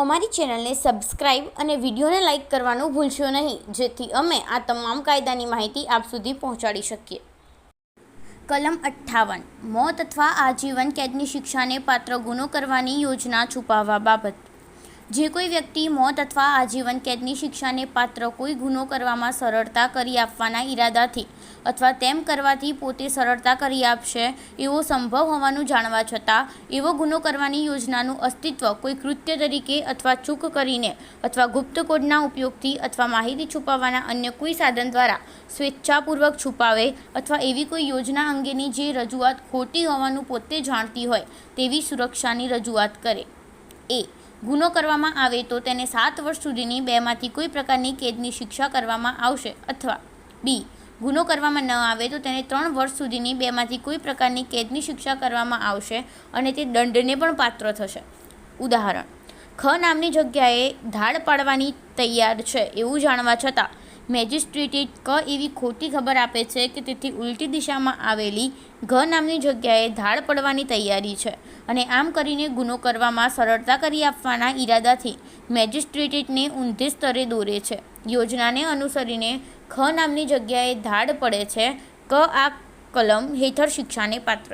અમારી ચેનલને સબસ્ક્રાઇબ અને વિડીયોને લાઇક કરવાનું ભૂલશો નહીં, જેથી અમે આ તમામ કાયદાની માહિતી આપ સુધી પહોંચાડી શકીએ. કલમ અઠ્ઠાવન, મોત અથવા આજીવન કેદની શિક્ષાને પાત્ર ગુનો કરવાની યોજના છુપાવવા બાબત. જે કોઈ વ્યક્તિ મોત અથવા આજીવન કેદની શિક્ષાને પાત્ર કોઈ ગુનો કરવામાં સરળતા કરી આપવાના ઈરાદાથી અથવા તેમ કરવાથી પોતે સરળતા કરી આપશે, એવો સંભવ હોવાનું જાણવા છતાં, એવો ગુનો કરવાની યોજનાનું અસ્તિત્વ કોઈ કૃત્ય તરીકે અથવા ચૂક કરીને અથવા ગુપ્ત કોડના ઉપયોગથી અથવા માહિતી છુપાવવાના અન્ય કોઈ સાધન દ્વારા સ્વેચ્છાપૂર્વક છુપાવે અથવા એવી કોઈ યોજના અંગેની જે રજૂઆત ખોટી હોવાનું પોતે જાણતી હોય તેવી સુરક્ષાની રજૂઆત કરે. એ. ગુનો કરવામાં આવે તો તેને સાત વર્ષ સુધીની બેમાંથી કોઈ પ્રકારની કેદની શિક્ષા કરવામાં આવશે અથવા બી. ગુનો કરવામાં ન આવે તો તેને ત્રણ વર્ષ સુધીની બેમાંથી કોઈ પ્રકારની કેદની શિક્ષા કરવામાં આવશે અને તે દંડને પણ પાત્ર થશે. ઉદાહરણ, ખ નામની જગ્યાએ ધાડ પાડવાની તૈયાર છે એવું જાણવા છતાં, મેજિસ્ટ્રેટે ક એવી ખોટી ખબર આપે છે કે તેથી ઉલટી દિશામાં આવેલી ઘ નામની જગ્યાએ ધાડ પડવાની તૈયારી છે. અને આમ કરીને ગુનો કરવામાં સરળતા કરી આપવાના ઈરાદાથી મેજિસ્ટ્રેટેટને ઊંધે સ્તરે દોરે છે. યોજનાને અનુસરીને ખ નામની જગ્યાએ ધાડ પડે છે. ક આ કલમ હેઠળ શિક્ષાને પાત્ર